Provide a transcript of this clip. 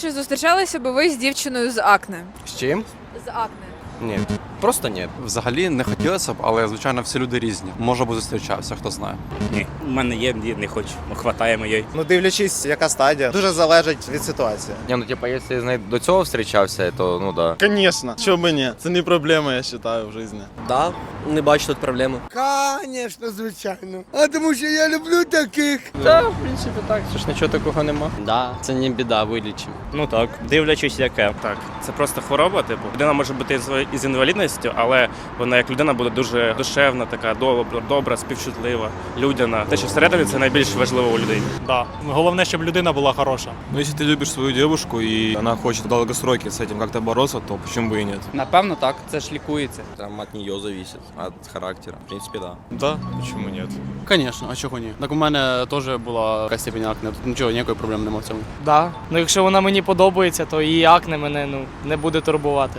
Чи зустрічалися би ви з дівчиною з акне? З чим? З акне. Ні. Просто ні. Взагалі не хотілося б, але звичайно всі люди різні. Може би зустрічався, хто знає. Ні, у мене є, ні, не хочу. Ну, хватає моєї. Ну, дивлячись, яка стадія. Дуже залежить від ситуації. Ні, ну типа, якщо я з нею до цього зустрічався, то ну да. Конечно. Чого би ні? Це не проблема, я вважаю, в житті. Да, не бачу тут проблеми. Конечно, звичайно. А тому що я люблю таких. Та, в принципі, так, це ж нічого такого нема. Да, це не біда, вилічимо. Ну так, дивлячись, яке. Так, це просто хвороба, типу. Людина може бути із- інвалідністю, але вона як людина буде дуже душевна, така добра, добра, співчутлива, людяна. Те, що всередині це найбільш важливо у людей. Да. Головне, щоб людина була хороша. Ну, якщо ти любиш свою девушку і вона хоче в долгосроки з цим як-то бороться, то чому би і ні? Напевно, так. Це ж лікується. Там от нее зависит, от характера. В принципе, да. Да, чому ні? Звісно, а чого ні? Так у мене теж була якась степень акне. Тут нічого, ніякої проблеми немає в цьому. Да. Ну якщо вона мені подобається, то її акне мене ну не буде турбувати.